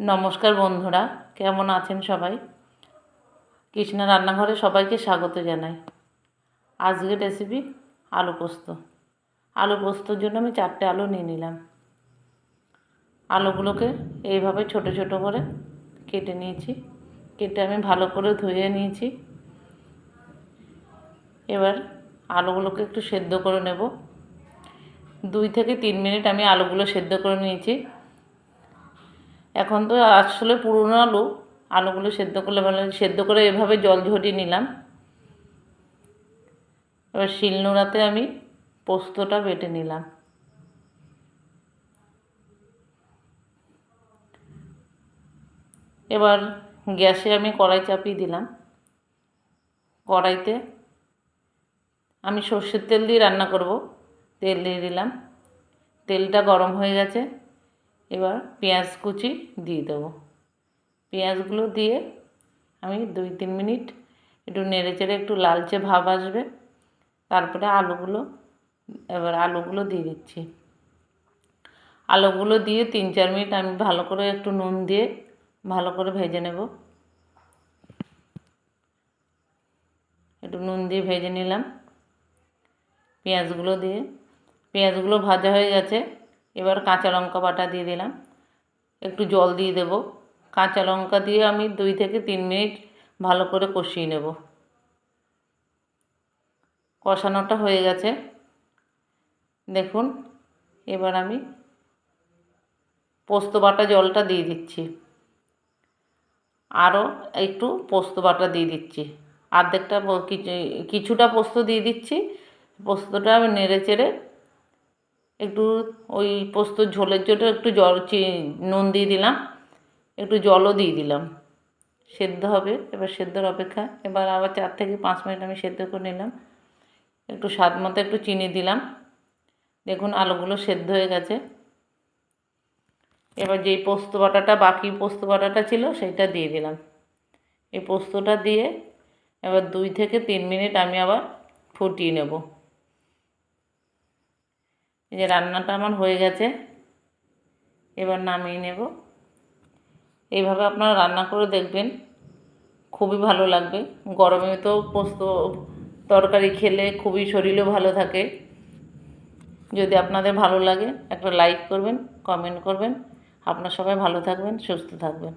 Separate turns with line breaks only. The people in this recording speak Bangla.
নমস্কার বন্ধুরা, কেমন আছেন সবাই? কৃষ্ণা রান্নাঘরে সবাইকে স্বাগত জানাই। আজকের রেসিপি আলু পোস্ত। আলু পোস্তর জন্য আমি চারটে আলু নিয়ে নিলাম। আলুগুলোকে এইভাবে ছোট ছোট করে কেটে নিয়েছি। কেটে আমি ভালো করে ধুয়ে নিয়েছি। এবার আলুগুলোকে একটু সেদ্ধ করে নেব। দুই থেকে তিন মিনিট আমি আলুগুলো সেদ্ধ করে নিয়েছি। এখন তো আসলে পুরনো আলু, আলুগুলো সেদ্ধ করলে ভালো সেদ্ধ করে এভাবে জল ঝরিয়ে নিলাম। এবার শিলনোড়াতে আমি পোস্তটা বেটে নিলাম। এবার গ্যাসে আমি কড়াই চাপিয়ে দিলাম। কড়াইতে আমি সর্ষের তেল দিয়ে রান্না করব। তেল দিয়ে দিলাম। তেলটা গরম হয়ে গেছে। এবার পেঁয়াজ কুচি দিয়ে দেবো। পেঁয়াজগুলো দিয়ে আমি দুই তিন মিনিট একটু নেড়ে চেড়ে একটু লালচে ভাব আসবে। তারপরে আলুগুলো, এবার আলুগুলো দিয়ে দিচ্ছি। আলুগুলো দিয়ে তিন চার মিনিট আমি ভালো করে একটু নুন দিয়ে ভালো করে ভেজে নেব। একটু নুন দিয়ে ভেজে নিলাম। পেঁয়াজগুলো দিয়ে, পেঁয়াজগুলো ভাজা হয়ে গেছে। এবার কাঁচা লঙ্কা বাটা দিয়ে দিলাম। একটু জল দিয়ে দেব। কাঁচা লঙ্কা দিয়ে আমি দুই থেকে তিন মিনিট ভালো করে কষিয়ে নেব। কষানোটা হয়ে গেছে। দেখুন, এবার আমি পোস্ত বাটা জলটা দিয়ে দিচ্ছি। আরও একটু পোস্ত বাটা দিয়ে দিচ্ছি। অর্ধেকটা কিছুটা পোস্ত দিয়ে দিচ্ছি। পোস্তটা আমি নেড়ে চেড়ে একটু ওই পোস্ত ঝোলের জন্য একটু জল চি, নুন দিয়ে দিলাম, একটু জলও দিয়ে দিলাম। সেদ্ধ হবে, এবার সেদ্ধর অপেক্ষা, এবার আবার চার থেকে পাঁচ মিনিট আমি সেদ্ধ করে নিলাম। একটু স্বাদ মতো একটু চিনি দিলাম। দেখুন আলুগুলো সেদ্ধ হয়ে গেছে। এবার যেই পোস্ত বাটাটা, বাকি পোস্ত বাটাটা ছিল সেটা দিয়ে দিলাম। এই পোস্তটা দিয়ে এবার দুই থেকে তিন মিনিট আমি আবার ফুটিয়ে নেব। এই যে রান্নাটা আমার হয়ে গেছে, এবার নামিয়ে নেব। এইভাবে আপনারা রান্না করে দেখবেন, খুবই ভালো লাগবে। গরমে তো পোস্ত তরকারি খেলে খুবই শরীরও ভালো থাকে। যদি আপনাদের ভালো লাগে, একটা লাইক করবেন, কমেন্ট করবেন। আপনার সবাই ভালো থাকবেন, সুস্থ থাকবেন।